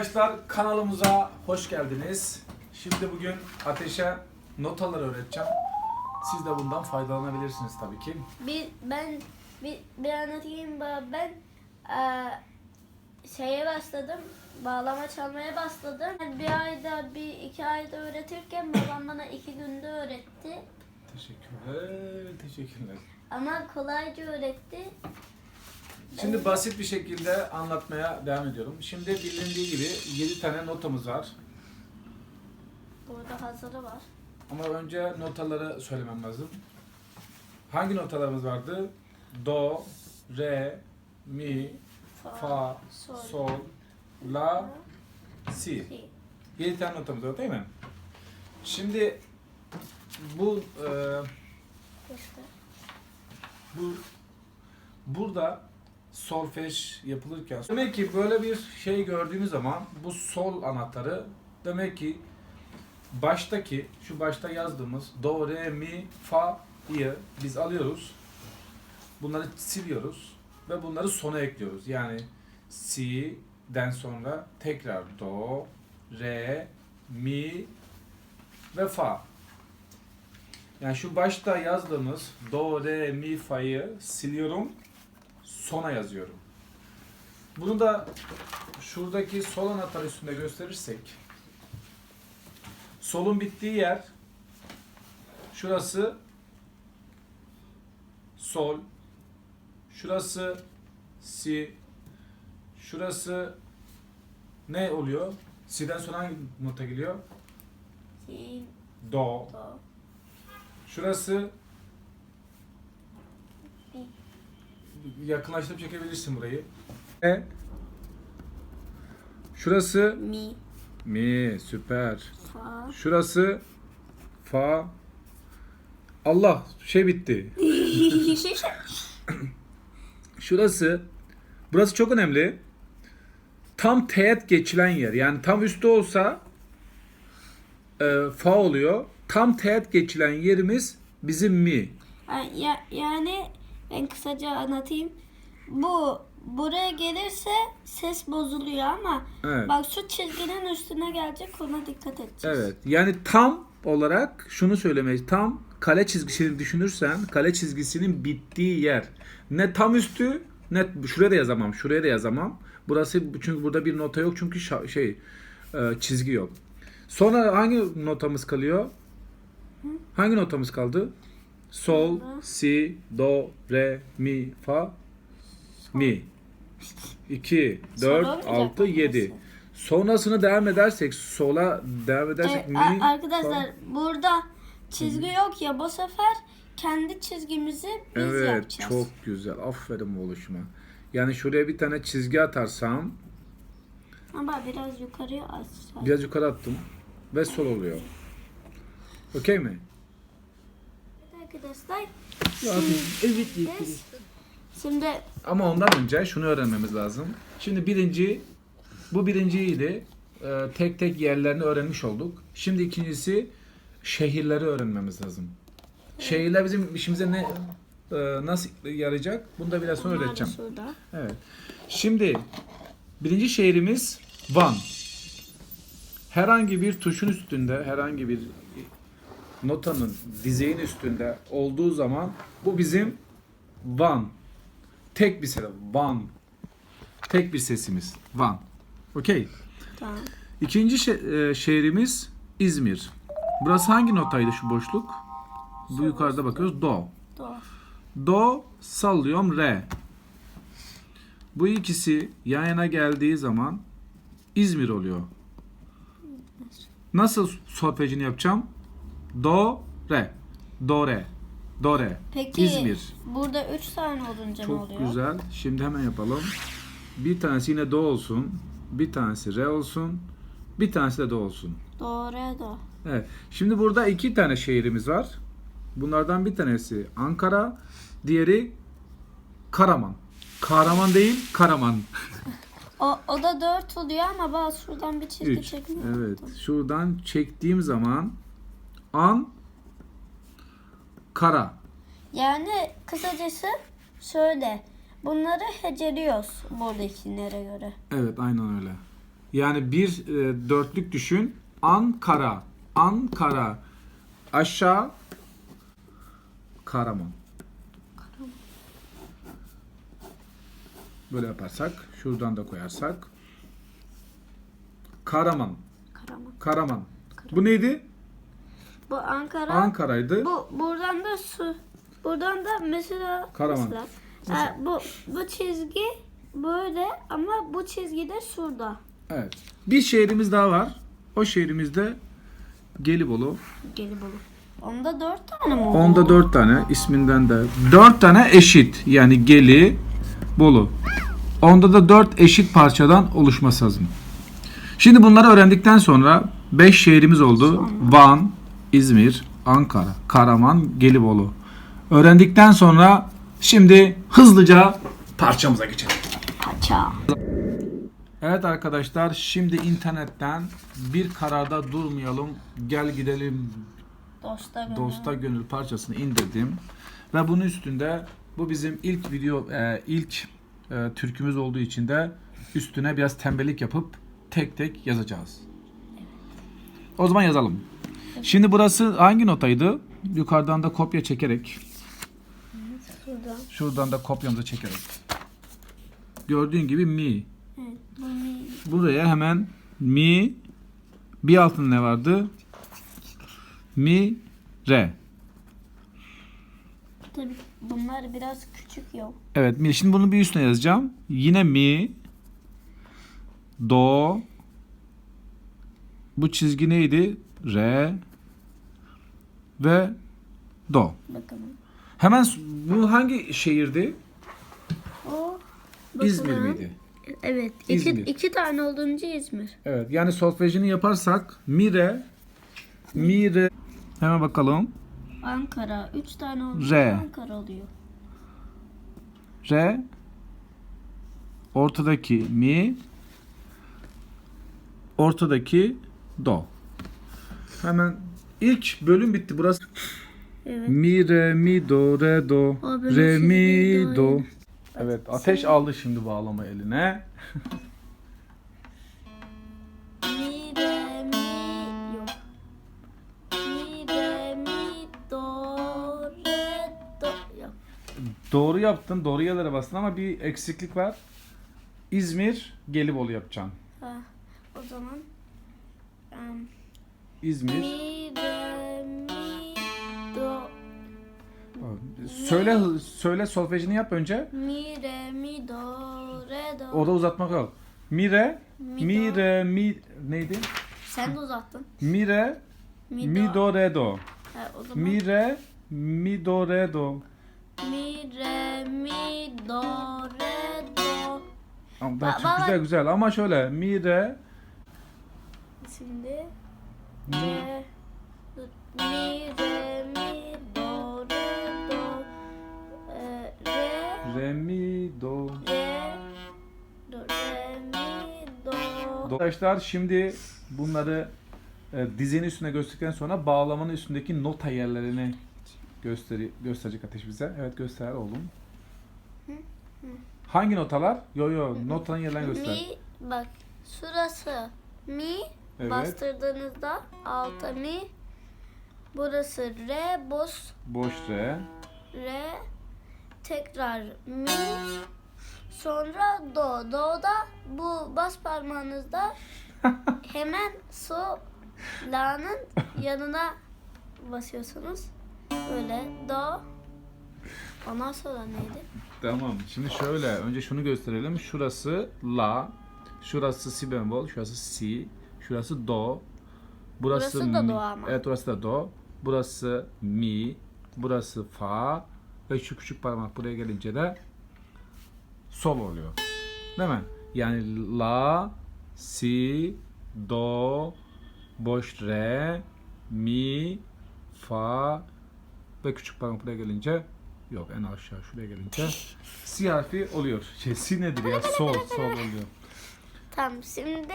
arkadaşlar kanalımıza hoş geldiniz. Şimdi bugün Ateş'e notaları öğreteceğim. Siz de bundan faydalanabilirsiniz tabii ki. Bir ben bir, bir anlatayım. Ben eee, şeye başladım. Bağlama çalmaya başladım. Bir ayda bir iki ayda öğretirken babam bana iki günde öğretti. Teşekkürler, teşekkürler. Ama kolayca öğretti. Şimdi basit bir şekilde anlatmaya devam ediyorum. Şimdi bilindiği gibi 7 tane notamız var. Burada hazırı var. Ama önce notaları söylemem lazım. Hangi notalarımız vardı? Do, re, mi, fa, sol, sol, la, si. si. 7 tane notamız var değil mi? Şimdi bu e, İşte. bu burada solfej yapılırken demek ki böyle bir şey gördüğümüz zaman bu sol anahtarı demek ki baştaki şu başta yazdığımız do re mi fa'yı biz alıyoruz. Bunları siliyoruz ve bunları sona ekliyoruz. Yani si'den sonra tekrar do, re, mi ve fa. Yani şu başta yazdığımız do, re, mi, fa'yı siliyorum, sona yazıyorum. Bunu da şuradaki sol anahtar üstünde gösterirsek, solun bittiği yer, şurası sol, şurası si, şurası ne oluyor? Si'den sonra hangi nota geliyor? Si, Do. do, Şurası yakınlaştırıp çekebilirsin burayı. E. Şurası mi, mi süper. fa. Şurası fa. Allah şey bitti. Şurası burası çok önemli. Tam teğet geçilen yer. Yani tam üstte olsa e, fa oluyor. Tam teğet geçilen yerimiz bizim mi. Ya, yani ben kısaca anlatayım. Bu buraya gelirse ses bozuluyor ama Evet. bak şu çizginin üstüne gelecek ona dikkat edeceğiz. Evet. Yani tam olarak şunu söylemeye tam kale çizgisini düşünürsen kale çizgisinin bittiği yer. Ne tam üstü ne şuraya da yazamam. Şuraya da yazamam. Burası çünkü burada bir nota yok çünkü şa- şey e, çizgi yok. Sonra hangi notamız kalıyor? Hangi notamız kaldı? Sol, si, do, re, mi, fa, mi. 2, 4, olmayacak 6, mı 7. burası? Sonrasını devam edersek, sola devam edersek E, mi, a- arkadaşlar fa. burada çizgi yok ya bu sefer kendi çizgimizi biz Evet, yapacağız. çok güzel. Aferin oluşuma. Yani şuraya bir tane çizgi atarsam, Ama biraz yukarıya aşağı. biraz yukarı attım ve sol oluyor. Okey mi? Arkadaşlar Evet. biz şimdi Ama ondan önce şunu öğrenmemiz lazım. Şimdi birinci, bu birinciydi. Ee, tek tek yerlerini öğrenmiş olduk. Şimdi ikincisi şehirleri öğrenmemiz lazım. Şehirler bizim işimize ne e, nasıl yarayacak? Bunu da biraz sonra bunlar da öğreteceğim. şurada. Evet. Şimdi birinci şehrimiz Van. Herhangi bir tuşun üstünde, herhangi bir notanın dizeğin üstünde olduğu zaman bu bizim Van. Tek bir ses. Van. Tek bir sesimiz. Van. Okey. Tamam. İkinci şe- e, şehrimiz İzmir. Burası hangi notaydı şu boşluk? Bu yukarıda bakıyoruz. Do. Doğru. Do sallıyorum re. Bu ikisi yan yana geldiği zaman İzmir oluyor. Nasıl solfejini yapacağım? Do re. Do re. Do re. Peki İzmir. burada üç tane olunca ne Çok oluyor? güzel. Şimdi hemen yapalım. Bir tanesi yine do olsun. Bir tanesi re olsun. Bir tanesi de do olsun. Doğru do. Evet. Şimdi burada iki tane şehrimiz var. Bunlardan bir tanesi Ankara, diğeri Karaman. Kahraman değil, Karaman. O, o da dört oluyor ama bazı şuradan bir çizgi 3. çekmiyor. Evet. Şuradan çektiğim zaman An Kara. Yani kısacası şöyle. Bunları heceliyoruz buradakilere göre. Evet, aynen öyle. Yani bir e, dörtlük düşün. Ankara. Ankara. Aşağı. Karaman. Böyle yaparsak. Şuradan da koyarsak. Karaman. Karaman. Karaman. Bu neydi? Bu Ankara. Ankara'ydı. Bu buradan da su. Buradan da mesela Karaman. mesela, ha, bu bu çizgi böyle ama bu çizgi de şurada. Evet. Bir şehrimiz daha var. O şehrimizde Gelibolu. Gelibolu. Onda dört tane mi? Onda dört tane isminden de. Dört tane eşit. Yani Geli, Bolu. Onda da dört eşit parçadan oluşması lazım. Şimdi bunları öğrendikten sonra beş şehrimiz oldu. Van, İzmir, Ankara, Karaman, Gelibolu. Öğrendikten sonra şimdi hızlıca parçamıza geçelim. Paça. Evet arkadaşlar şimdi internetten bir kararda durmayalım gel gidelim Dosta gönül. Dosta Gönül parçasını indirdim. Ve bunun üstünde bu bizim ilk video e, ilk e, türkümüz olduğu için de üstüne biraz tembellik yapıp tek tek yazacağız. O zaman yazalım. Şimdi burası hangi notaydı? Yukarıdan da kopya çekerek, Şurada. şuradan da kopyamızı çekerek. Gördüğün gibi mi. Evet. Bu mi? Buraya hemen mi bir altında ne vardı? Mi re. Tabii bunlar biraz küçük yok. Evet mi şimdi bunu bir üstüne yazacağım. Yine mi do bu çizgi neydi? Re ve do. Bakalım. Hemen bu hangi şehirdi? O İzmir bakalım. miydi? Evet. İki, İzmir. iki tane olduğunca İzmir. Evet yani solfejini yaparsak mi re mi re hemen bakalım. Ankara. Üç tane olduğunca R. Ankara oluyor. Re ortadaki mi ortadaki do. Hemen ilk bölüm bitti. Burası Evet. mi re mi do re do O bölüm re mi do. Evet ateş aldı şimdi bağlama eline. Mi re mi yok. Mi re mi do re do yok. Doğru yaptın. Doğru yerlere bastın ama bir eksiklik var. İzmir Gelibolu yapacaksın. Ha, o zaman em, İzmir. Söyle söyle solfejini yap önce. mi re mi do re do. Orada uzatmak yok. Mi re Mi mi re mi neydi? Sen de uzattın. Mi re Mi, mi do. re do. Ha, o zaman Mi re mi do re do. mi re mi do re do. Ama Ba- çok ba- güzel güzel ama şöyle mi re Şimdi mi mi re re mi do. re do re mi do. Arkadaşlar şimdi bunları e, dizinin üstüne gösterdikten sonra bağlamanın üstündeki nota yerlerini gösteri gösterecek ateş bize. Evet göster oğlum. Hangi notalar? Yo yo notanın yerlerini göster. Mi bak şurası mi Evet. bastırdığınızda alta mi burası re boş Boş re. re tekrar mi sonra do do'da bu bas parmağınızda hemen so la'nın yanına basıyorsunuz böyle do ondan sonra neydi Tamam. Şimdi şöyle önce şunu gösterelim. Şurası la, şurası si bemol, şurası si, şurası do. Burası, Burası da mi. do ama. Evet burası da do. Burası mi, burası fa ve şu küçük parmak buraya gelince de sol oluyor. Değil mi? Yani la, si, do, boş re, mi, fa ve küçük parmak buraya gelince yok en aşağı şuraya gelince si harfi oluyor. Şey si nedir ya? Sol, sol oluyor. tamam şimdi